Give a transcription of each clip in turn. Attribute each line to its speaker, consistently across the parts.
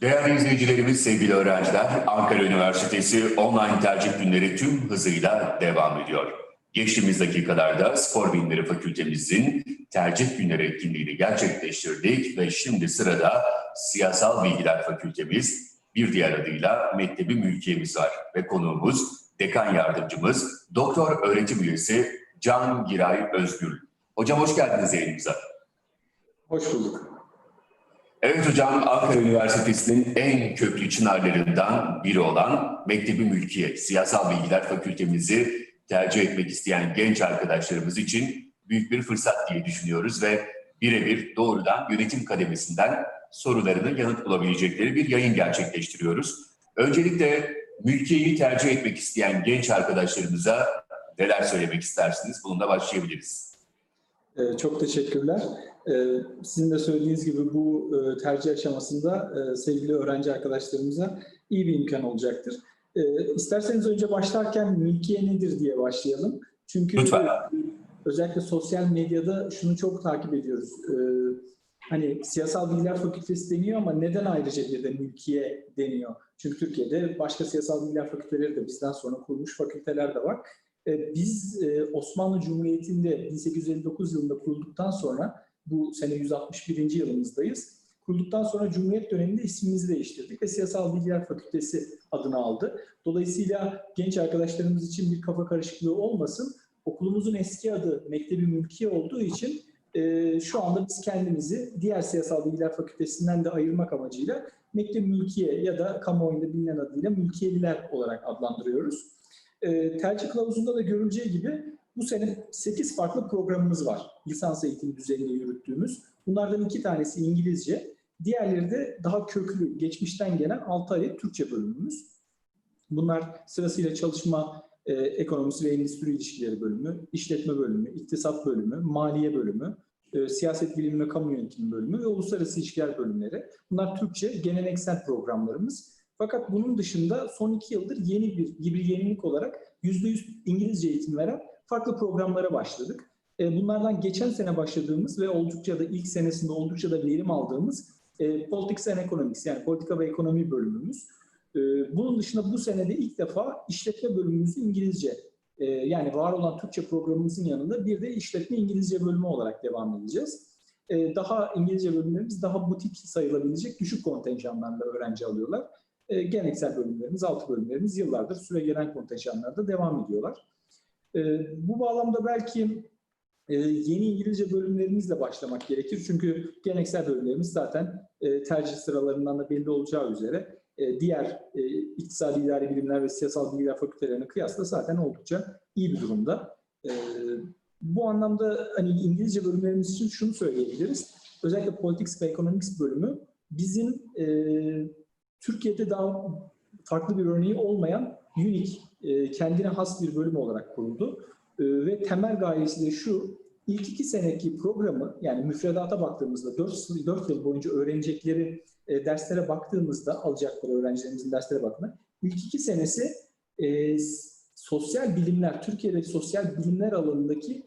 Speaker 1: Değerli izleyicilerimiz, sevgili öğrenciler, Ankara Üniversitesi online tercih günleri tüm hızıyla devam ediyor. Geçtiğimiz dakikalarda Spor Bilimleri Fakültemizin tercih günleri etkinliğini gerçekleştirdik ve şimdi sırada Siyasal Bilgiler Fakültemiz, bir diğer adıyla Mektebi Mülkiyemiz var ve konuğumuz Dekan Yardımcımız, Doktor Öğretim Üyesi Can Giray Özgül. Hocam hoş geldiniz yayınımıza.
Speaker 2: Hoş bulduk.
Speaker 1: Evet hocam, Ankara Üniversitesi'nin en köklü çınarlarından biri olan Mektebi Mülkiye, Siyasal Bilgiler Fakültemizi tercih etmek isteyen genç arkadaşlarımız için büyük bir fırsat diye düşünüyoruz ve birebir doğrudan yönetim kademesinden sorularını yanıt bulabilecekleri bir yayın gerçekleştiriyoruz. Öncelikle mülkiyeyi tercih etmek isteyen genç arkadaşlarımıza neler söylemek istersiniz? Bununla başlayabiliriz.
Speaker 2: Ee, çok teşekkürler. Ee, sizin de söylediğiniz gibi bu e, tercih aşamasında e, sevgili öğrenci arkadaşlarımıza iyi bir imkan olacaktır. Ee, isterseniz önce başlarken mülkiye nedir diye başlayalım. Çünkü
Speaker 1: Lütfen.
Speaker 2: özellikle sosyal medyada şunu çok takip ediyoruz. Hani siyasal bilgiler fakültesi deniyor ama neden ayrıca bir de mülkiye deniyor? Çünkü Türkiye'de başka siyasal bilgiler fakülteleri de bizden sonra kurulmuş fakülteler de var. Ee, Biz e, Osmanlı Cumhuriyeti'nde 1859 yılında kurulduktan sonra bu sene 161. yılımızdayız. Kurulduktan sonra Cumhuriyet döneminde ismimizi değiştirdik ve Siyasal Bilgiler Fakültesi adını aldı. Dolayısıyla genç arkadaşlarımız için bir kafa karışıklığı olmasın. Okulumuzun eski adı Mektebi Mülkiye olduğu için e, şu anda biz kendimizi diğer Siyasal Bilgiler Fakültesinden de ayırmak amacıyla Mektebi Mülkiye ya da kamuoyunda bilinen adıyla Mülkiyeliler olarak adlandırıyoruz. E, tercih kılavuzunda da görüleceği gibi bu sene 8 farklı programımız var. Lisans eğitimi düzeyinde yürüttüğümüz. Bunlardan iki tanesi İngilizce, diğerleri de daha köklü, geçmişten gelen 6 aylık Türkçe bölümümüz. Bunlar sırasıyla çalışma e, ekonomisi ve endüstri ilişkileri bölümü, işletme bölümü, iktisat bölümü, maliye bölümü, e, siyaset bilimi ve kamu yönetimi bölümü ve uluslararası ilişkiler bölümleri. Bunlar Türkçe geleneksel programlarımız. Fakat bunun dışında son iki yıldır yeni bir, bir yenilik olarak %100 İngilizce eğitim veren farklı programlara başladık. E, Bunlardan geçen sene başladığımız ve oldukça da ilk senesinde oldukça da verim aldığımız e, Politics and Economics yani politika ve ekonomi bölümümüz. E, Bunun dışında bu senede ilk defa işletme bölümümüzü İngilizce yani var olan Türkçe programımızın yanında bir de işletme İngilizce bölümü olarak devam edeceğiz. Daha İngilizce bölümlerimiz daha butik sayılabilecek düşük kontenjanlarla öğrenci alıyorlar. E, Geleneksel bölümlerimiz, altı bölümlerimiz yıllardır süre gelen kontenjanlarda devam ediyorlar. E, Bu bağlamda belki e, yeni İngilizce bölümlerimizle başlamak gerekir. Çünkü geleneksel bölümlerimiz zaten e, tercih sıralarından da belli olacağı üzere e, diğer e, iktisadi idari bilimler ve siyasal bilgiler fakültelerine kıyasla zaten oldukça iyi bir durumda. E, bu anlamda hani İngilizce bölümlerimiz için şunu söyleyebiliriz. Özellikle Politics ve Economics bölümü bizim e, Türkiye'de daha farklı bir örneği olmayan unique, e, kendine has bir bölüm olarak kuruldu. E, ve temel gayesi de şu, ilk iki seneki programı yani müfredata baktığımızda 4, 4 yıl boyunca öğrenecekleri e, derslere baktığımızda, alacakları öğrencilerimizin derslere baktığında ilk iki senesi e, sosyal bilimler, Türkiye'deki sosyal bilimler alanındaki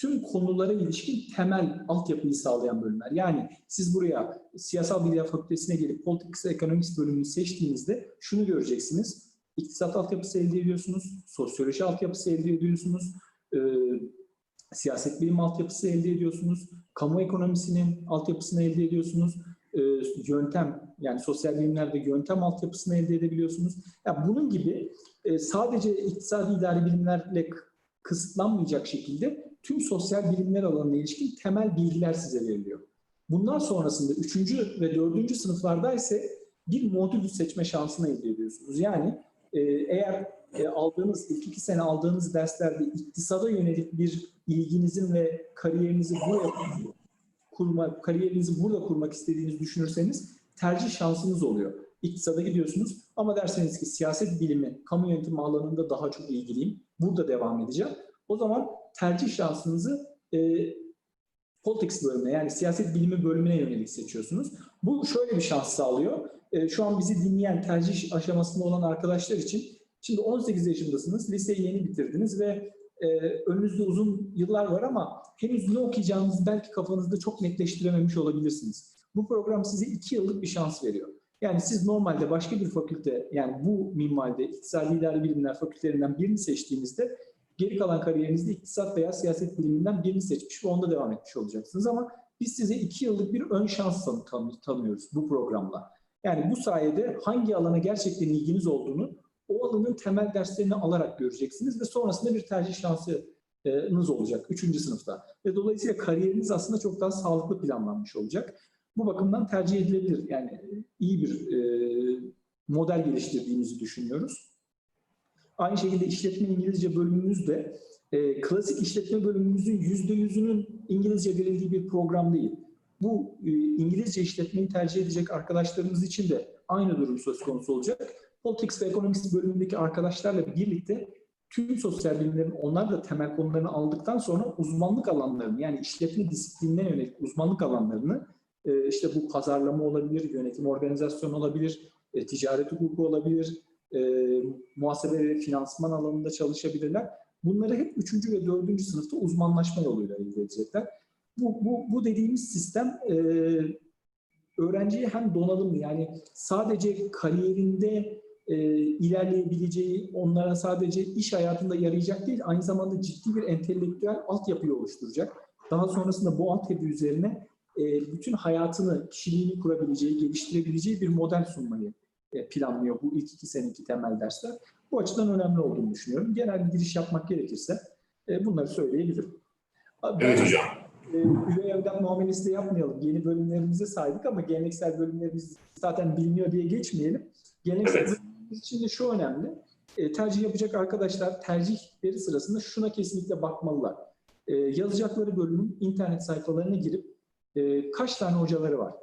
Speaker 2: tüm konulara ilişkin temel altyapıyı sağlayan bölümler. Yani siz buraya Siyasal Bilgiler Fakültesine gelip Politics Economics bölümünü seçtiğinizde şunu göreceksiniz. İktisat altyapısı elde ediyorsunuz, sosyoloji altyapısı elde ediyorsunuz, e, siyaset bilim altyapısı elde ediyorsunuz, kamu ekonomisinin altyapısını elde ediyorsunuz, e, yöntem yani sosyal bilimlerde yöntem altyapısını elde edebiliyorsunuz. Yani bunun gibi e, sadece iktisadi idari bilimlerle kısıtlanmayacak şekilde tüm sosyal bilimler alanına ilişkin temel bilgiler size veriliyor. Bundan sonrasında üçüncü ve dördüncü sınıflarda ise bir modül seçme şansını elde ediyorsunuz. Yani e, eğer e, aldığınız, ilk iki sene aldığınız derslerde iktisada yönelik bir ilginizin ve kariyerinizi buraya kurma, kariyerinizi burada kurmak istediğinizi düşünürseniz tercih şansınız oluyor. İktisada gidiyorsunuz ama derseniz ki siyaset bilimi, kamu yönetimi alanında daha çok ilgiliyim, burada devam edeceğim. O zaman tercih şansınızı e, politics bölümüne yani siyaset bilimi bölümüne yönelik seçiyorsunuz. Bu şöyle bir şans sağlıyor. E, şu an bizi dinleyen tercih aşamasında olan arkadaşlar için şimdi 18 yaşındasınız, liseyi yeni bitirdiniz ve e, önünüzde uzun yıllar var ama henüz ne okuyacağınızı belki kafanızda çok netleştirememiş olabilirsiniz. Bu program size iki yıllık bir şans veriyor. Yani siz normalde başka bir fakülte yani bu minvalde iktisadi idari bilimler fakültelerinden birini seçtiğinizde geri kalan kariyerinizde iktisat veya siyaset biliminden birini seçmiş ve onda devam etmiş olacaksınız ama biz size iki yıllık bir ön şans tanı- tanı- tanıyoruz bu programla. Yani bu sayede hangi alana gerçekten ilginiz olduğunu o alanın temel derslerini alarak göreceksiniz ve sonrasında bir tercih şansınız olacak 3. sınıfta. Ve dolayısıyla kariyeriniz aslında çok daha sağlıklı planlanmış olacak. Bu bakımdan tercih edilebilir. Yani iyi bir e, model geliştirdiğimizi düşünüyoruz. Aynı şekilde işletme İngilizce bölümümüz de e, klasik işletme bölümümüzün yüzde yüzünün İngilizce verildiği bir program değil. Bu e, İngilizce işletmeyi tercih edecek arkadaşlarımız için de aynı durum söz konusu olacak. Politics ve Economics bölümündeki arkadaşlarla birlikte tüm sosyal bilimlerin onlar da temel konularını aldıktan sonra uzmanlık alanlarını yani işletme disiplinine yönelik uzmanlık alanlarını e, işte bu pazarlama olabilir, yönetim organizasyon olabilir, e, ticaret hukuku olabilir, e, muhasebe ve finansman alanında çalışabilirler. Bunları hep 3. ve 4. sınıfta uzmanlaşma yoluyla elde edecekler. Bu, bu, bu dediğimiz sistem e, öğrenciye hem donanımlı yani sadece kariyerinde e, ilerleyebileceği, onlara sadece iş hayatında yarayacak değil, aynı zamanda ciddi bir entelektüel altyapıyı oluşturacak. Daha sonrasında bu altyapı üzerine e, bütün hayatını, kişiliğini kurabileceği, geliştirebileceği bir model sunmayı planlıyor bu ilk iki seneki temel dersler. Bu açıdan önemli olduğunu düşünüyorum. Genel bir giriş yapmak gerekirse e, bunları söyleyebilirim.
Speaker 1: Evet hocam.
Speaker 2: E, üvey evlat muamelesi de yapmayalım. Yeni bölümlerimize saydık ama geleneksel bölümlerimiz zaten biliniyor diye geçmeyelim. Geleneksel
Speaker 1: Evet.
Speaker 2: bölümlerimiz için de şu önemli. E, tercih yapacak arkadaşlar tercihleri sırasında şuna kesinlikle bakmalılar. E, yazacakları bölümün internet sayfalarına girip e, kaç tane hocaları var?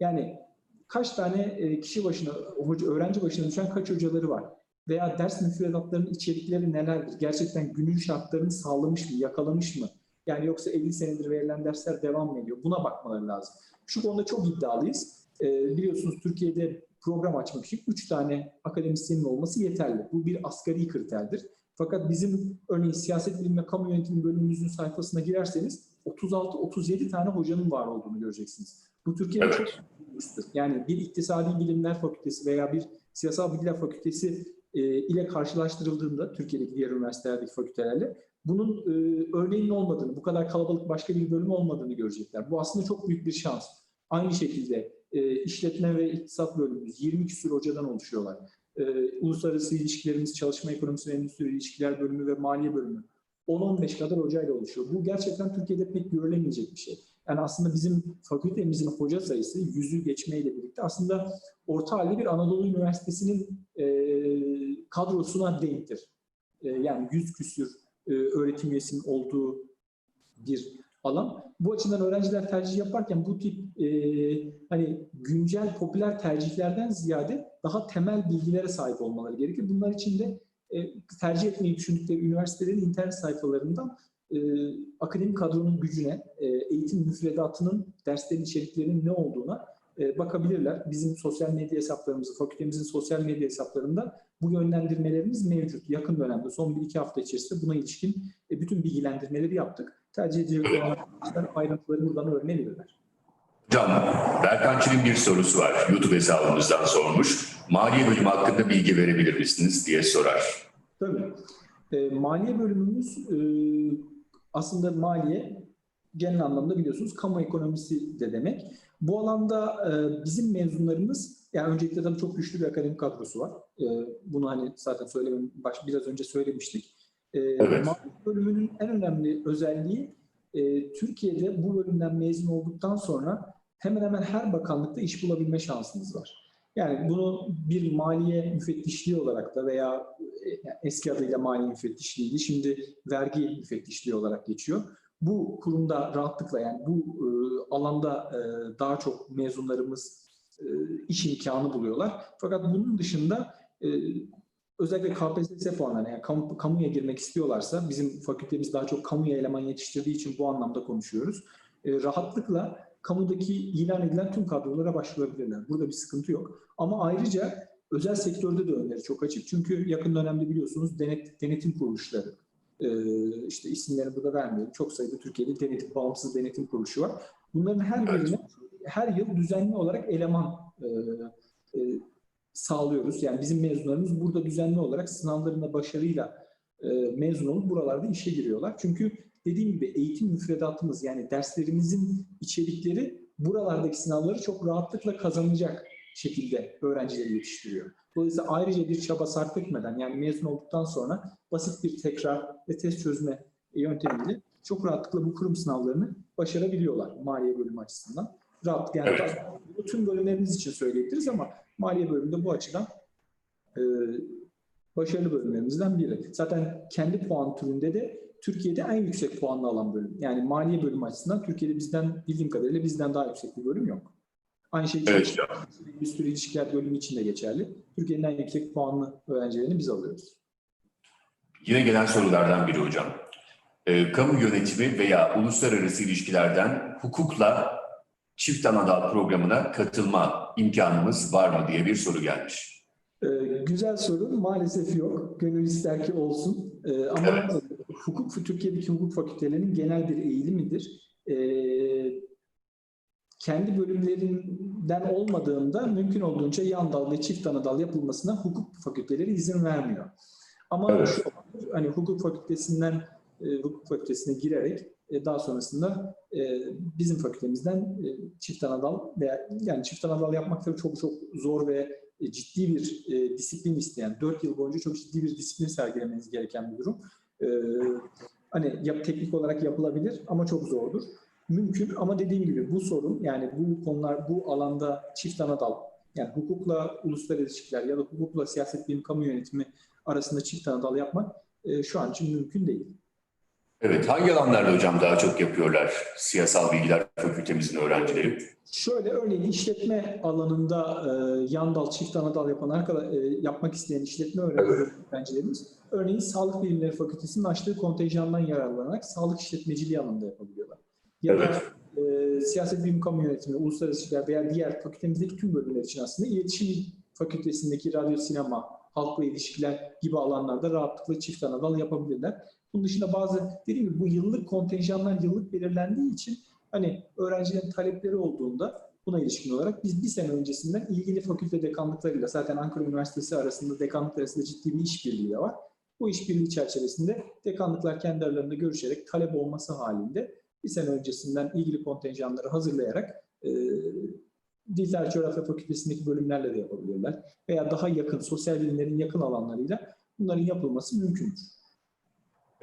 Speaker 2: Yani kaç tane e, kişi başına, öğrenci başına düşen kaç hocaları var? Veya ders müfredatlarının içerikleri nelerdir? Gerçekten günün şartlarını sağlamış mı, yakalamış mı? Yani yoksa 50 senedir verilen dersler devam mı ediyor? Buna bakmaları lazım. Şu konuda çok iddialıyız. Ee, biliyorsunuz Türkiye'de program açmak için 3 tane akademisyenin olması yeterli. Bu bir asgari kriterdir. Fakat bizim örneğin siyaset bilimi ve kamu yönetimi bölümümüzün sayfasına girerseniz 36-37 tane hocanın var olduğunu göreceksiniz. Bu Türkiye'de
Speaker 1: Evet.
Speaker 2: çok üstü. Yani bir iktisadi bilimler fakültesi veya bir siyasal bilgiler fakültesi e, ile karşılaştırıldığında Türkiye'deki diğer üniversitelerdeki fakültelerle bunun e, örneğinin olmadığını, bu kadar kalabalık başka bir bölüm olmadığını görecekler. Bu aslında çok büyük bir şans. Aynı şekilde e, işletme ve iktisat bölümümüz 20 küsur hocadan oluşuyorlar. E, uluslararası ilişkilerimiz, çalışma ekonomisi ve endüstri ilişkiler bölümü ve maliye bölümü 10-15 kadar hocayla oluşuyor. Bu gerçekten Türkiye'de pek görülemeyecek bir şey. Yani aslında bizim fakültemizin hoca sayısı yüzü geçmeyle birlikte aslında orta halli bir Anadolu Üniversitesi'nin e, kadrosuna denktir. E, yani yüz küsür e, öğretim üyesinin olduğu bir alan. Bu açıdan öğrenciler tercih yaparken bu tip e, hani güncel popüler tercihlerden ziyade daha temel bilgilere sahip olmaları gerekir. Bunlar için de e, tercih etmeyi düşündükleri üniversitelerin internet sayfalarından e, akademik kadronun gücüne, e, eğitim müfredatının, derslerin içeriklerinin ne olduğuna e, bakabilirler. Bizim sosyal medya hesaplarımızı, fakültemizin sosyal medya hesaplarında bu yönlendirmelerimiz mevcut. Yakın dönemde, son 1-2 hafta içerisinde buna ilişkin e, bütün bilgilendirmeleri yaptık. Tercih edecek olan arkadaşlar ayrıntıları buradan öğrenebilirler.
Speaker 1: Hocam, Berkan bir sorusu var. YouTube hesabımızdan sormuş. Maliye bölümü hakkında bilgi verebilir misiniz diye sorar.
Speaker 2: Tabii. E, maliye bölümümüz e, aslında maliye genel anlamda biliyorsunuz kamu ekonomisi de demek. Bu alanda e, bizim mezunlarımız yani öncelikle tabii çok güçlü bir akademik kadrosu var. E, bunu hani zaten söylemem baş, biraz önce söylemiştik. E,
Speaker 1: Evet.
Speaker 2: Maliye bölümünün en önemli özelliği e, Türkiye'de bu bölümden mezun olduktan sonra hemen hemen her bakanlıkta iş bulabilme şansınız var. Yani bunu bir maliye müfettişliği olarak da veya e, eski adıyla maliye müfettişliğiydi, şimdi vergi müfettişliği olarak geçiyor. Bu kurumda rahatlıkla yani bu e, alanda e, daha çok mezunlarımız e, iş imkanı buluyorlar. Fakat bunun dışında e, özellikle KPSS puanları yani kamu, kamuya girmek istiyorlarsa bizim fakültemiz daha çok kamuya eleman yetiştirdiği için bu anlamda konuşuyoruz. E, rahatlıkla kamudaki ilan edilen tüm kadrolara başvurabilirler. Burada bir sıkıntı yok. Ama ayrıca özel sektörde de önleri çok açık. Çünkü yakın dönemde biliyorsunuz denet, denetim kuruluşları, e, işte isimlerini burada vermiyorum. Çok sayıda Türkiye'de denetim, bağımsız denetim kuruluşu var. Bunların her birine her yıl düzenli olarak eleman e, e, sağlıyoruz. Yani bizim mezunlarımız burada düzenli olarak sınavlarında başarıyla e, mezun olup buralarda işe giriyorlar. Çünkü dediğim gibi eğitim müfredatımız yani derslerimizin içerikleri buralardaki sınavları çok rahatlıkla kazanacak şekilde öğrencileri yetiştiriyor. Dolayısıyla ayrıca bir çaba sarf etmeden yani mezun olduktan sonra basit bir tekrar ve test çözme yöntemiyle çok rahatlıkla bu kurum sınavlarını başarabiliyorlar maliye bölümü açısından. Rahat yani
Speaker 1: Evet.
Speaker 2: bu tüm bölümlerimiz için söyleyebiliriz ama maliye bölümünde bu açıdan e, başarılı bölümlerimizden biri. Zaten kendi puan türünde de Türkiye'de en yüksek puanlı alan bölüm. Yani maliye bölümü açısından Türkiye'de bizden bildiğim kadarıyla bizden daha yüksek bir bölüm yok. Aynı şey
Speaker 1: Evet
Speaker 2: endüstri ilişkiler bölümü için de geçerli. Türkiye'nin en yüksek puanlı öğrencilerini biz alıyoruz.
Speaker 1: Yine gelen sorulardan biri hocam. Ee, kamu yönetimi veya uluslararası ilişkilerden hukukla çift anadal programına katılma imkanımız var mı diye bir soru gelmiş.
Speaker 2: Ee, güzel soru. Maalesef yok. Gönül ister ki olsun. Ee, ama
Speaker 1: Evet.
Speaker 2: Hukuk, Türkiye'deki hukuk fakültelerinin genel bir eğilimidir. Ee, kendi bölümlerinden olmadığında mümkün olduğunca yan dal ve çift ana dal yapılmasına hukuk fakülteleri izin vermiyor. Ama
Speaker 1: Evet.
Speaker 2: şu, hani hukuk fakültesinden e, hukuk fakültesine girerek e, daha sonrasında e, bizim fakültemizden e, çift ana dal veya yani çift ana dal yapmak tabii çok çok zor ve e, ciddi bir e, disiplin isteyen, 4 yıl boyunca çok ciddi bir disiplin sergilemeniz gereken bir durum. E, hani yap, teknik olarak yapılabilir ama çok zordur. Mümkün ama dediğim gibi bu sorun yani bu konular bu alanda çift ana dal yani hukukla uluslararası ilişkiler ya da hukukla siyaset bilim kamu yönetimi arasında çift ana dal yapmak e, şu an için mümkün değil.
Speaker 1: Evet, hangi alanlarda hocam daha çok yapıyorlar siyasal bilgiler fakültemizin öğrencileri?
Speaker 2: Şöyle örneğin işletme alanında e, yan dal, çift ana dal yapan arkadaş, e, yapmak isteyen işletme öğren- öğrencilerimiz örneğin Sağlık Bilimleri Fakültesi'nin açtığı kontenjandan yararlanarak sağlık işletmeciliği alanında yapabiliyorlar. Ya da e, siyaset bilim kamu yönetimi, uluslararası ilişkiler veya diğer fakültemizdeki tüm bölümler için aslında iletişim fakültesindeki radyo, sinema, halkla ilişkiler gibi alanlarda rahatlıkla çift ana dal yapabilirler. Bunun dışında bazı dediğim gibi bu yıllık kontenjanlar yıllık belirlendiği için hani öğrencilerin talepleri olduğunda buna ilişkin olarak biz bir sene öncesinden ilgili fakülte dekanlıklarıyla zaten Ankara Üniversitesi arasında dekanlıklar arasında ciddi bir işbirliği de var. Bu işbirliği çerçevesinde dekanlıklar kendi aralarında görüşerek talep olması halinde bir sene öncesinden ilgili kontenjanları hazırlayarak e, Dil Coğrafya Fakültesindeki bölümlerle de yapabilirler. Veya daha yakın, sosyal bilimlerin yakın alanlarıyla bunların yapılması mümkündür.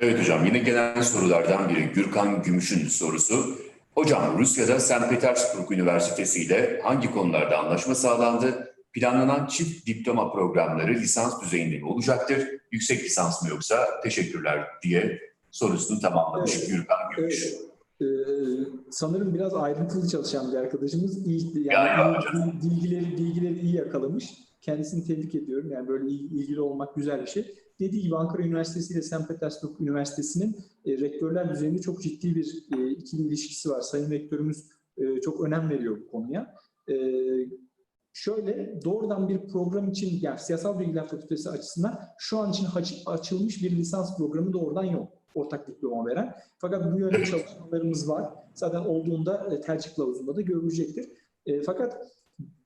Speaker 1: Evet hocam, yine gelen sorulardan biri Gürkan Gümüş'ün sorusu. Hocam Rusya'da St. Petersburg Üniversitesi ile hangi konularda anlaşma sağlandı? Planlanan çift diploma programları lisans düzeyinde mi olacaktır? Yüksek lisans mı yoksa? Teşekkürler diye sorusunu tamamlamış
Speaker 2: Evet.
Speaker 1: Gürkan Gümüş.
Speaker 2: Evet. Ee, sanırım biraz ayrıntılı çalışan bir arkadaşımız. İyi,
Speaker 1: Ya, ya
Speaker 2: yani iyi- bilgileri, bilgileri iyi yakalamış. Kendisini tebrik ediyorum. Yani böyle il- ilgili olmak güzel bir şey. Dediği gibi Ankara Üniversitesi ile St. Petersburg Üniversitesi'nin e, rektörler düzeyinde çok ciddi bir e, ikili ilişkisi var. Sayın rektörümüz e, çok önem veriyor bu konuya. E, şöyle doğrudan bir program için yani siyasal bilgiler fakültesi açısından şu an için aç- açılmış bir lisans programı doğrudan yok. Ortak diploma veren. Fakat bu yönde çalışmalarımız var. Zaten olduğunda e, tercih kılavuzunda da görülecektir. E, fakat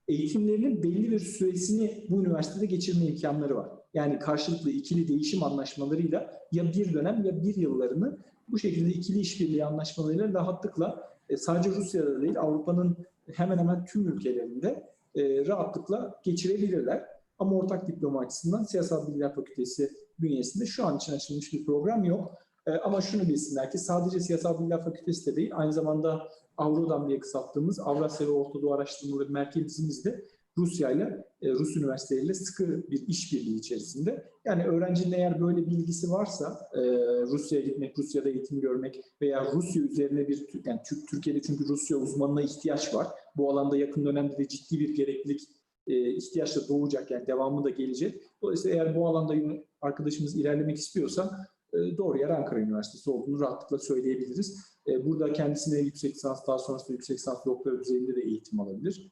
Speaker 2: eğitimlerinin belli bir süresini bu üniversitede geçirme imkanları var. Yani karşılıklı ikili değişim anlaşmalarıyla ya bir dönem ya bir yıllarını bu şekilde ikili işbirliği anlaşmalarıyla rahatlıkla e, sadece Rusya'da değil Avrupa'nın hemen hemen tüm ülkelerinde e, rahatlıkla geçirebilirler. Ama ortak diploma açısından Siyasal Bilgiler Fakültesi bünyesinde şu an için açılmış bir program yok. E, ama şunu bilsinler ki sadece Siyasal Bilgiler Fakültesi de değil, aynı zamanda Avrodam diye kısalttığımız Avrasya ve Orta Araştırmaları Merkezimiz de Rusya ile e, Rus üniversiteleriyle sıkı bir işbirliği içerisinde. Yani öğrencinin eğer böyle bilgisi varsa e, Rusya'ya gitmek, Rusya'da eğitim görmek veya Rusya üzerine bir yani Türk Türkiye'de çünkü Rusya uzmanına ihtiyaç var. Bu alanda yakın dönemde de ciddi bir gereklilik e, ihtiyaç da doğacak yani devamı da gelecek. Dolayısıyla eğer bu alanda arkadaşımız ilerlemek istiyorsa e, doğru yer Ankara Üniversitesi olduğunu rahatlıkla söyleyebiliriz. E, burada kendisine yüksek lisans daha sonrasında yüksek lisans doktora düzeyinde de eğitim alabilir.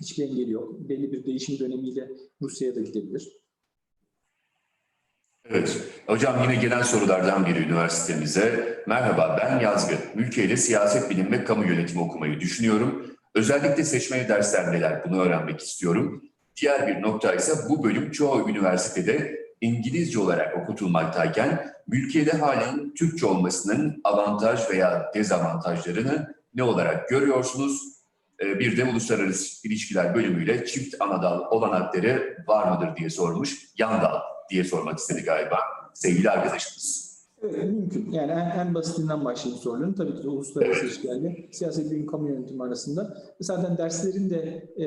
Speaker 2: Hiçbir engeli yok. Belli bir değişim dönemiyle Rusya'ya da gidebilir.
Speaker 1: Evet. Hocam yine gelen sorulardan biri üniversitemize. Merhaba ben Yazgı. Ülkeyle siyaset bilim ve kamu yönetimi okumayı düşünüyorum. Özellikle seçmeli dersler neler bunu öğrenmek istiyorum. Diğer bir nokta ise bu bölüm çoğu üniversitede İngilizce olarak okutulmaktayken mülkiyede halen Türkçe olmasının avantaj veya dezavantajlarını ne olarak görüyorsunuz? Ee, Bir de uluslararası ilişkiler bölümüyle çift anadal olanakları var mıdır diye sormuş. Yan dal diye sormak istedi galiba sevgili arkadaşımız.
Speaker 2: Evet, mümkün. Yani en, en basitinden başlayayım soruların. Tabii ki de uluslararası ilişkilerle siyaset bilim kamu yönetimi arasında. Zaten derslerin de e,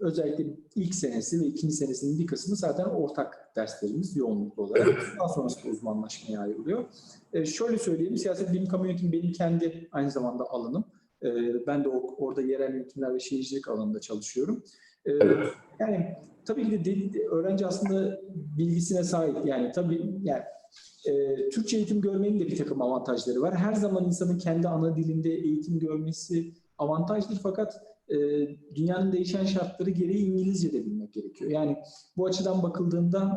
Speaker 2: özellikle ilk senesi ve ikinci senesinin bir kısmı zaten ortak derslerimiz yoğunluklu olarak.
Speaker 1: Evet.
Speaker 2: Daha sonrasında uzmanlaşmaya ayrılıyor. E, şöyle söyleyeyim, siyaset bilim kamu yönetimi benim kendi aynı zamanda alanım. E, ben de o- orada yerel yönetimler ve şehircilik alanında çalışıyorum. E,
Speaker 1: Evet.
Speaker 2: Yani tabii ki de dedi- öğrenci aslında bilgisine sahip. Yani tabii yani e, Türkçe eğitim görmenin de bir takım avantajları var. Her zaman insanın kendi ana dilinde eğitim görmesi avantajdır fakat e, dünyanın değişen şartları gereği İngilizce de bilmek gerekiyor. Yani bu açıdan bakıldığında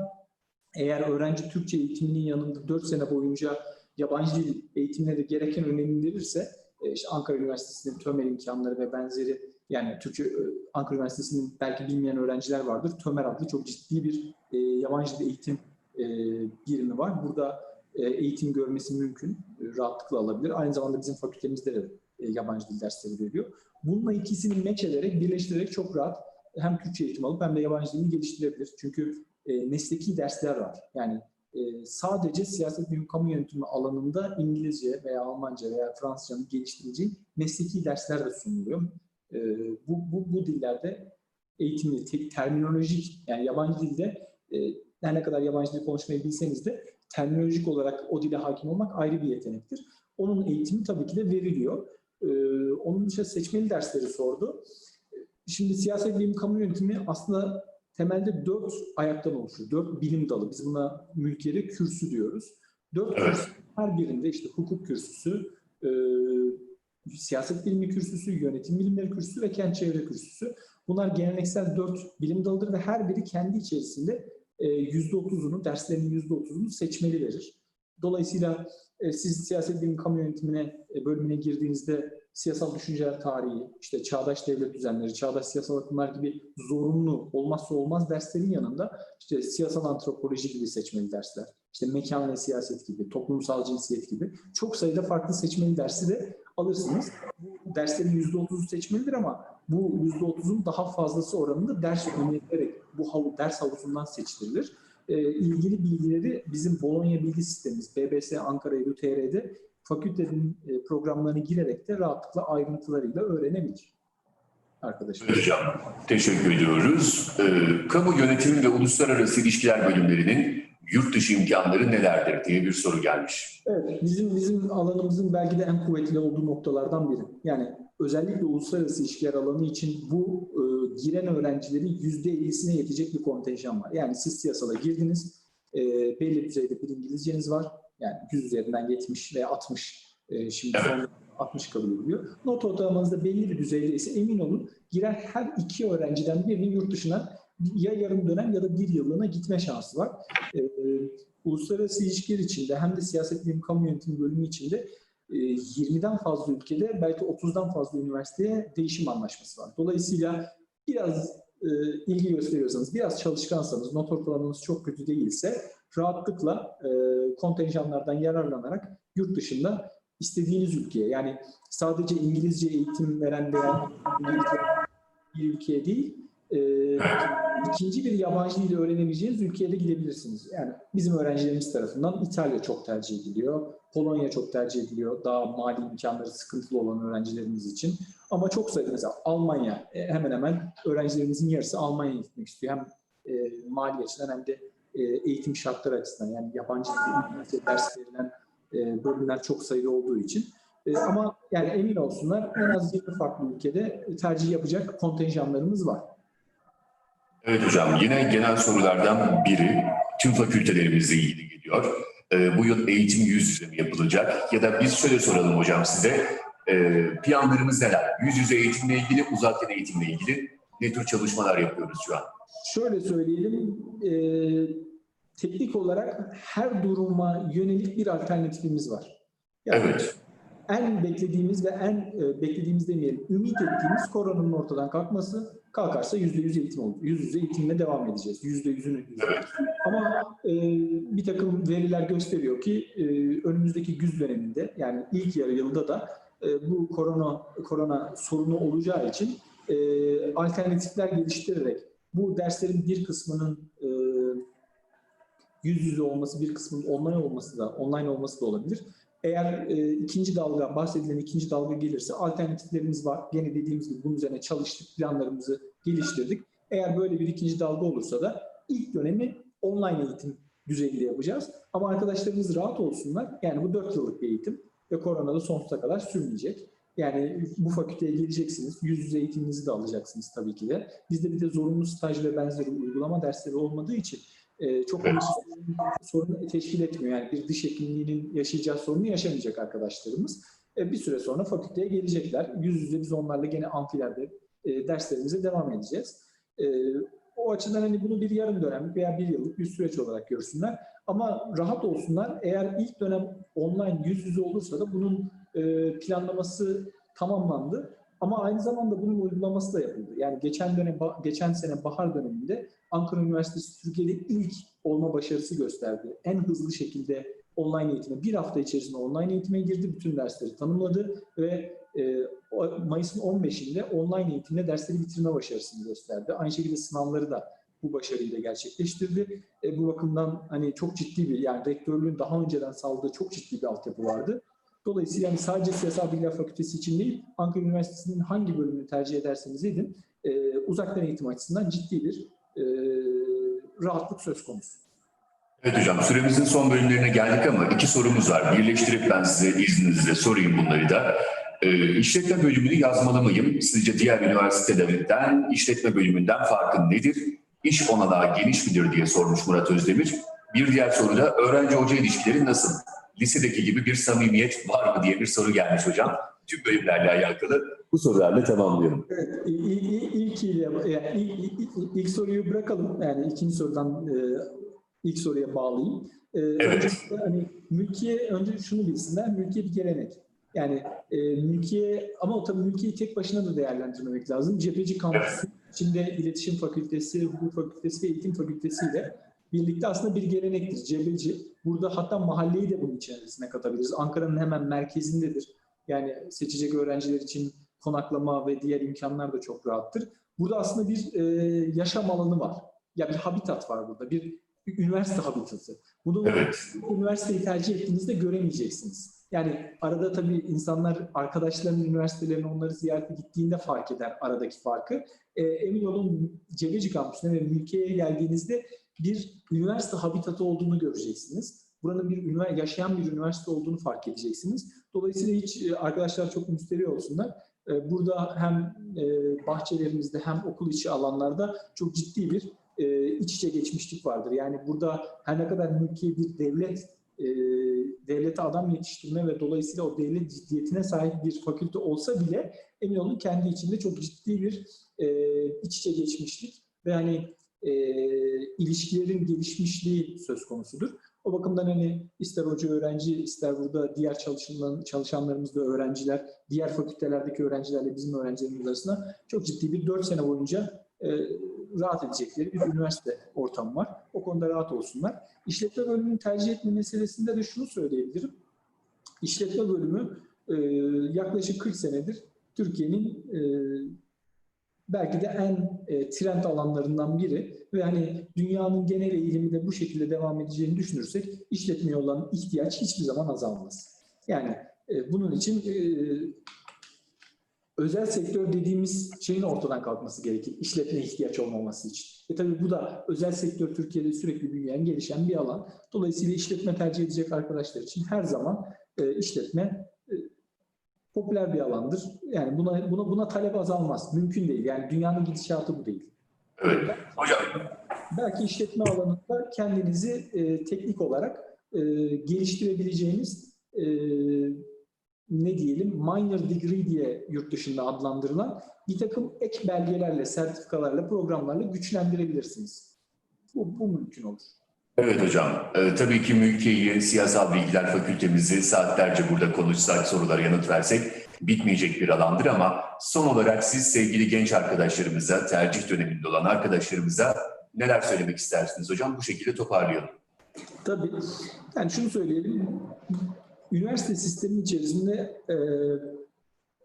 Speaker 2: eğer öğrenci Türkçe eğitiminin yanında 4 sene boyunca yabancı dil eğitimine de gereken önem verirse işte Ankara Üniversitesi'nin TÖMER imkanları ve benzeri yani Türkçe e, Ankara Üniversitesi'nin belki bilmeyen öğrenciler vardır. TÖMER adlı çok ciddi bir e, yabancı dil eğitim e, birimi var. Burada e, eğitim görmesi mümkün. E, rahatlıkla alabilir. Aynı zamanda bizim fakültemizde de e, yabancı dil dersleri veriliyor. Bununla ikisini meç ederek, birleştirerek çok rahat hem Türkçe eğitim alıp hem de yabancı dilini geliştirebilir. Çünkü e, mesleki dersler var. Yani e, sadece siyaset bilim kamu yönetimi alanında İngilizce veya Almanca veya Fransızcanın geliştireceği mesleki dersler de sunuluyor. E, bu, bu, bu dillerde eğitimli, te- terminolojik yani yabancı dilde e, her ne kadar yabancı dil konuşmayı bilseniz de terminolojik olarak o dile hakim olmak ayrı bir yetenektir. Onun eğitimi tabii ki de veriliyor. Ee, onun dışında seçmeli dersleri sordu. Şimdi siyaset bilim kamu yönetimi aslında temelde dört ayaktan oluşuyor. Dört bilim dalı. Biz buna mülkiyede kürsü diyoruz. Dört
Speaker 1: Evet.
Speaker 2: kürsü her birinde işte hukuk kürsüsü, e, siyaset bilimi kürsüsü, yönetim bilimleri kürsüsü ve kent çevre kürsüsü. Bunlar geleneksel dört bilim dalıdır ve her biri kendi içerisinde e, yüzde otuzunu, derslerinin yüzde otuzunu seçmeli verir. Dolayısıyla e, siz siyaset bilimi kamu yönetimine e, bölümüne girdiğinizde siyasal düşünceler tarihi, işte çağdaş devlet düzenleri, çağdaş siyasal akımlar gibi zorunlu, olmazsa olmaz derslerin yanında işte siyasal antropoloji gibi seçmeli dersler, işte mekan ve siyaset gibi, toplumsal cinsiyet gibi çok sayıda farklı seçmeli dersi de alırsınız. Bu derslerin yüzde otuzu seçmelidir ama bu yüzde otuzun daha fazlası oranında ders önerilerek bu havu, ders havuzundan seçtirilir. E, ilgili bilgileri bizim Bologna bilgi sistemimiz, BBC Ankara Edu.tr'de fakültenin e, programlarına girerek de rahatlıkla ayrıntılarıyla öğrenebilir arkadaşlar.
Speaker 1: Hocam teşekkür ediyoruz. Ee, kamu yönetimi ve uluslararası ilişkiler bölümlerinin yurt dışı imkanları nelerdir diye bir soru gelmiş.
Speaker 2: Evet, bizim bizim alanımızın belki de en kuvvetli olduğu noktalardan biri. Yani özellikle uluslararası ilişkiler alanı için bu e, giren öğrencilerin yüzde 50'sine yetecek bir kontenjan var. Yani siz siyasala girdiniz, e, belli düzeyde bir İngilizceniz var. Yani 100 üzerinden 70 veya 60, e, şimdi son 60 kabul ediliyor. Not ortalamanız da belli bir düzeyde ise emin olun giren her iki öğrenciden birinin yurt dışına ya yarım dönem ya da bir yıllığına gitme şansı var. E, uluslararası ilişkiler içinde hem de siyaset bilim kamu yönetimi bölümü içinde e, 20'den fazla ülkede belki 30'dan fazla üniversiteye değişim anlaşması var. Dolayısıyla biraz e, ilgi gösteriyorsanız, biraz çalışkansanız, not ortalamanız çok kötü değilse rahatlıkla e, kontenjanlardan yararlanarak yurt dışında istediğiniz ülkeye yani sadece İngilizce eğitim veren veya İngilizce bir ülkeye değil e, ikinci bir yabancı dil öğrenebileceğiniz ülkeye de gidebilirsiniz. Yani bizim öğrencilerimiz tarafından İtalya çok tercih ediliyor. Polonya çok tercih ediliyor. Daha mali imkanları sıkıntılı olan öğrencilerimiz için. Ama çok sayıda mesela Almanya e, hemen hemen öğrencilerimizin yarısı Almanya'ya gitmek istiyor. Hem e, mali açıdan hem de e, eğitim şartları açısından yani yabancı dil ders verilen e, bölümler çok sayıda olduğu için. E, ama yani emin olsunlar en az 20 farklı ülkede tercih yapacak kontenjanlarımız var.
Speaker 1: Evet hocam yine genel sorulardan biri tüm fakültelerimizle ilgili geliyor. Bu yıl eğitim yüz yüze mi yapılacak? Ya da biz şöyle soralım hocam size. Ee, planlarımız neler? Yüz yüze eğitimle ilgili, uzaktan eğitimle ilgili ne tür çalışmalar yapıyoruz şu an?
Speaker 2: Şöyle söyleyelim, e, teknik olarak her duruma yönelik bir alternatifimiz var. Yani
Speaker 1: Evet,
Speaker 2: en beklediğimiz ve en e, beklediğimiz demeyelim, ümit ettiğimiz koronanın ortadan kalkması. Kalkarsa %100 eğitim olur. Yüz yüze eğitimle devam edeceğiz. %100'ünü.
Speaker 1: Evet.
Speaker 2: Ama e, bir takım veriler gösteriyor ki e, önümüzdeki güz döneminde yani ilk yarı yılda da e, bu korona korona sorunu olacağı için e, alternatifler geliştirerek bu derslerin bir kısmının e, yüz yüze olması, bir kısmının online olması da online olması da olabilir. Eğer e, ikinci dalga, bahsedilen ikinci dalga gelirse alternatiflerimiz var. Gene dediğimiz gibi bunun üzerine çalıştık, planlarımızı geliştirdik. Eğer böyle bir ikinci dalga olursa da ilk dönemi online eğitim düzeyinde yapacağız. Ama arkadaşlarımız rahat olsunlar. Yani bu 4 yıllık bir eğitim ve korona da sonsuza kadar sürmeyecek. Yani bu fakülteye geleceksiniz, yüz yüze eğitiminizi de alacaksınız tabii ki de. Bizde bir de zorunlu staj ve benzeri uygulama dersleri olmadığı için e, çok
Speaker 1: Evet.
Speaker 2: sorun teşkil etmiyor. Yani bir diş hekimliğinin yaşayacağı sorunu yaşamayacak arkadaşlarımız. E, bir süre sonra fakülteye gelecekler. Yüz yüze biz onlarla gene amfilerde e, derslerimize devam edeceğiz. E, o açıdan hani bunu bir yarım dönem veya bir yıllık bir süreç olarak görsünler. Ama rahat olsunlar. Eğer ilk dönem online yüz yüze olursa da bunun e, planlaması tamamlandı. Ama aynı zamanda bunun uygulaması da yapıldı. Yani geçen dönem geçen sene bahar döneminde Ankara Üniversitesi Türkiye'de ilk olma başarısı gösterdi. En hızlı şekilde online eğitime, bir hafta içerisinde online eğitime girdi, bütün dersleri tanımladı ve e, Mayıs'ın 15'inde online eğitimle dersleri bitirme başarısını gösterdi. Aynı şekilde sınavları da bu başarıyı da gerçekleştirdi. E, bu bakımdan hani çok ciddi bir yani rektörlüğün daha önceden sağladığı çok ciddi bir altyapı vardı. Dolayısıyla yani sadece Siyasal Bilgiler Fakültesi için değil, Ankara Üniversitesi'nin hangi bölümünü tercih ederseniz edin, e, uzaktan eğitim açısından ciddi bir e, rahatlık söz konusu.
Speaker 1: Evet hocam süremizin son bölümlerine geldik ama iki sorumuz var. Birleştirip ben size izninizle sorayım bunları da. Ee, işletme bölümünü yazmalı mıyım? Sizce diğer üniversitelerden işletme bölümünden farkı nedir? İş olanağı geniş midir diye sormuş Murat Özdemir. Bir diğer soru da öğrenci hoca ilişkileri nasıl? Lisedeki gibi bir samimiyet var mı diye bir soru gelmiş hocam. Tüm bölümlerle alakalı bu sorularla tamamlıyorum.
Speaker 2: Evet, yani ilk, ilk- ilk- ilk soruyu bırakalım. Yani ikinci sorudan e, ilk soruya bağlayayım. E,
Speaker 1: Evet.
Speaker 2: hani mülkiye önce şunu bilsinler. Mülkiye bir gelenek. Yani e, mülkiye ama o tabii mülkiyeyi tek başına da değerlendirmemek lazım. Cepheci kampüsü içinde iletişim fakültesi, hukuk fakültesi ve eğitim fakültesiyle birlikte aslında bir gelenektir. Cebeci. Burada hatta mahalleyi de bunun içerisine katabiliriz. Ankara'nın hemen merkezindedir. Yani seçecek öğrenciler için konaklama ve diğer imkanlar da çok rahattır. Burada aslında bir e, yaşam alanı var. Ya bir habitat var burada. Bir, bir üniversite habitatı. Bunu
Speaker 1: Evet.
Speaker 2: üniversiteyi tercih ettiğinizde göremeyeceksiniz. Yani arada tabii insanlar arkadaşlarının üniversitelerine onları ziyarete gittiğinde fark eder aradaki farkı. E, emin olun Cebeci kampüsüne ve mülkiyeye geldiğinizde bir üniversite habitatı olduğunu göreceksiniz. Buranın bir ünivers- yaşayan bir üniversite olduğunu fark edeceksiniz. Dolayısıyla hiç e, arkadaşlar çok müsterih olsunlar. E, Burada hem e, bahçelerimizde hem okul içi alanlarda çok ciddi bir iç içe geçmişlik vardır. Yani burada her ne kadar mülki bir devlet devlete adam yetiştirme ve dolayısıyla o devlet ciddiyetine sahip bir fakülte olsa bile emin olun kendi içinde çok ciddi bir iç içe geçmişlik ve hani e, ilişkilerin gelişmişliği söz konusudur. O bakımdan hani ister hoca öğrenci ister burada diğer çalışanlar, çalışanlarımız da öğrenciler, diğer fakültelerdeki öğrencilerle bizim öğrencilerimiz arasında çok ciddi bir 4 sene boyunca e, rahat edecekleri bir üniversite ortamı var. O konuda rahat olsunlar. İşletme bölümünü tercih etme meselesinde de şunu söyleyebilirim. İşletme bölümü e, yaklaşık 40 senedir Türkiye'nin e, belki de en e, trend alanlarından biri ve hani dünyanın genel eğilimi de bu şekilde devam edeceğini düşünürsek işletmeye olan ihtiyaç hiçbir zaman azalmaz. Yani e, bunun için e, özel sektör dediğimiz şeyin ortadan kalkması gerekir. İşletmeye ihtiyaç olmaması için. E tabii bu da özel sektör Türkiye'de sürekli büyüyen, gelişen bir alan. Dolayısıyla işletme tercih edecek arkadaşlar için her zaman e, işletme e, popüler bir alandır. Yani buna buna buna talep azalmaz. Mümkün değil. Yani dünyanın gidişatı bu değil.
Speaker 1: Evet. Hocam
Speaker 2: Belki işletme alanında kendinizi e, teknik olarak e, geliştirebileceğiniz e, ne diyelim minor degree diye yurt dışında adlandırılan bir takım ek belgelerle, sertifikalarla, programlarla güçlendirebilirsiniz. Bu, bu mümkün olur.
Speaker 1: Evet hocam. Ee, tabii ki mülkiyeyi, siyasal bilgiler fakültemizi saatlerce burada konuşsak, sorulara yanıt versek bitmeyecek bir alandır ama son olarak siz sevgili genç arkadaşlarımıza, tercih döneminde olan arkadaşlarımıza neler söylemek istersiniz hocam? Bu şekilde toparlayalım.
Speaker 2: Tabii. Yani şunu söyleyelim. Üniversite sistemi içerisinde e,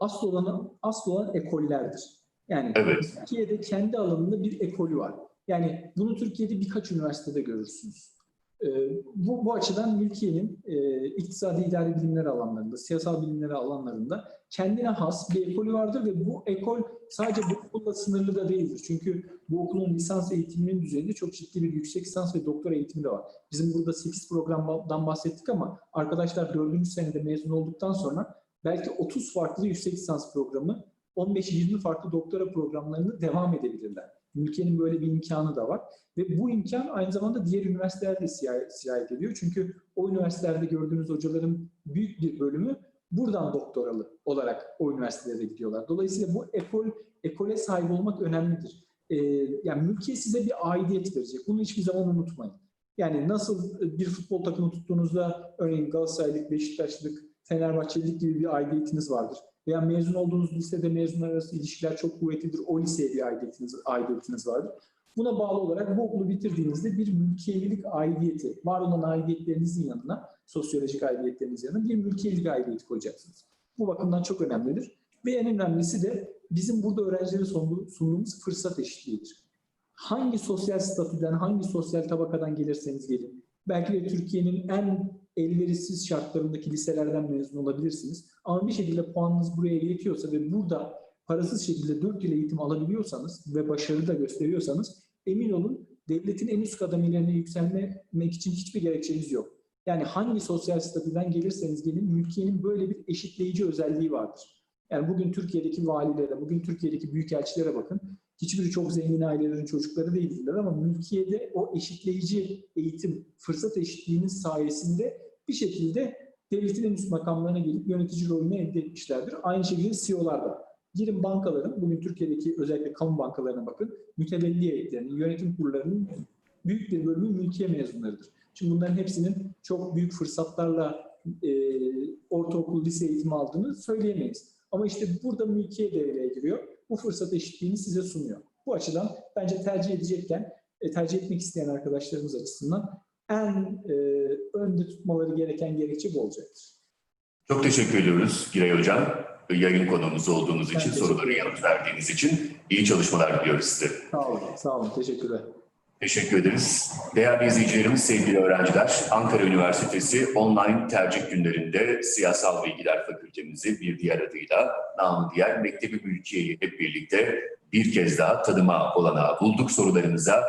Speaker 2: asıl olan asıl olan ekollerdir. Yani
Speaker 1: Evet.
Speaker 2: Türkiye'de kendi alanında bir ekolü var. Yani bunu Türkiye'de birkaç üniversitede görürsünüz. E, bu, bu açıdan Mülkiye'nin e, iktisadi idari bilimler alanlarında, siyasal bilimleri alanlarında kendine has bir ekolü vardır ve bu ekol sadece bu okulla sınırlı da değildir. Çünkü bu okulun lisans eğitiminin düzeyinde çok ciddi bir yüksek lisans ve doktora eğitimi de var. Bizim burada 8 programdan bahsettik ama arkadaşlar 4. senede mezun olduktan sonra belki 30 farklı yüksek lisans programı, 15-20 farklı doktora programlarını devam edebilirler. Ülkenin böyle bir imkanı da var. Ve bu imkan aynı zamanda diğer üniversitelerde de sirayet ediyor. Çünkü o üniversitelerde gördüğünüz hocaların büyük bir bölümü buradan doktoralı olarak o üniversitelere gidiyorlar. Dolayısıyla bu ekol ekole sahip olmak önemlidir. Ee, yani mülkiye size bir aidiyet verecek. Bunu hiçbir zaman unutmayın. Yani nasıl bir futbol takımı tuttuğunuzda örneğin Galatasaraylık, Beşiktaşlık, Fenerbahçelilik gibi bir aidiyetiniz vardır. Veya mezun olduğunuz lisede mezunlar arası ilişkiler çok kuvvetlidir. O liseye bir aidiyetiniz, aidiyetiniz vardır. Buna bağlı olarak bu okulu bitirdiğinizde bir mülkiyelilik aidiyeti, var olan aidiyetlerinizin yanına, sosyolojik aidiyetlerinizin yanına bir mülkiyelik aidiyeti koyacaksınız. Bu bakımdan çok önemlidir. Ve en önemlisi de bizim burada öğrencilere sunduğu- sunduğumuz fırsat eşitliğidir. Hangi sosyal statüden, hangi sosyal tabakadan gelirseniz gelin, belki de Türkiye'nin en elverişsiz şartlarındaki liselerden mezun olabilirsiniz. Ama bir şekilde puanınız buraya yetiyorsa ve burada parasız şekilde 4 yıl eğitim alabiliyorsanız ve başarı da gösteriyorsanız emin olun devletin en üst kademelerini yükselmek için hiçbir gerekçeniz yok. Yani hangi sosyal statüden gelirseniz gelin mülkiyenin böyle bir eşitleyici özelliği vardır. Yani bugün Türkiye'deki valilere, bugün Türkiye'deki büyükelçilere bakın. Hiçbiri çok zengin ailelerin çocukları değildirler ama mülkiyede o eşitleyici eğitim, fırsat eşitliğinin sayesinde bir şekilde devletin en üst makamlarına gelip yönetici rolünü elde etmişlerdir. Aynı şekilde CEO'lar da. Girin bankaların, bugün Türkiye'deki özellikle kamu bankalarına bakın, mütevelli heyetlerinin, yönetim kurullarının büyük bir bölümü mülkiye mezunlarıdır. Şimdi bunların hepsinin çok büyük fırsatlarla e, ortaokul, lise eğitimi aldığını söyleyemeyiz. Ama işte burada mülkiye devreye giriyor. Bu fırsat eşitliğini size sunuyor. Bu açıdan bence tercih edecekken, e, tercih etmek isteyen arkadaşlarımız açısından en e, önde tutmaları gereken gerekçe bu olacaktır.
Speaker 1: Çok teşekkür ediyoruz Giray Hocam. Yayın konuğumuz olduğunuz için, soruları yanıt verdiğiniz için iyi çalışmalar diliyoruz size.
Speaker 2: Sağ olun, sağ olun. Teşekkürler.
Speaker 1: Teşekkür ederiz. Değerli izleyicilerimiz, sevgili öğrenciler, Ankara Üniversitesi online tercih günlerinde Siyasal Bilgiler Fakültemizi bir diğer adıyla namı diğer Mektebi Mülkiye'yi hep birlikte bir kez daha tanıma olanağı bulduk. Sorularımıza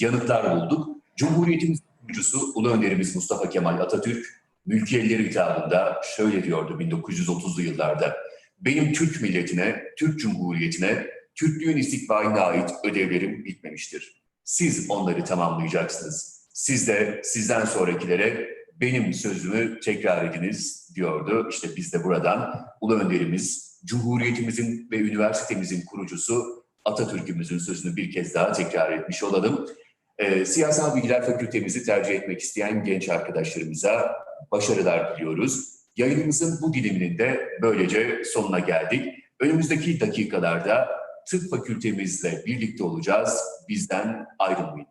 Speaker 1: yanıtlar bulduk. Cumhuriyetimizin kurucusu Ulu Önderimiz Mustafa Kemal Atatürk, mülkiyelileri hitabında şöyle diyordu 1930'lu yıllarda. Benim Türk milletine, Türk Cumhuriyeti'ne, Türklüğün istikbaline ait ödevlerim bitmemiştir. Siz onları tamamlayacaksınız. Siz de sizden sonrakilere benim sözümü tekrar ediniz diyordu. İşte biz de buradan Ulu Önderimiz, Cumhuriyetimizin ve üniversitemizin kurucusu Atatürk'ümüzün sözünü bir kez daha tekrar etmiş olalım. Ee, Siyasal Bilgiler Fakültemizi tercih etmek isteyen genç arkadaşlarımıza başarılar diliyoruz. Yayınımızın bu diliminin de böylece sonuna geldik. Önümüzdeki dakikalarda tıp fakültemizle birlikte olacağız. Bizden ayrılmayın.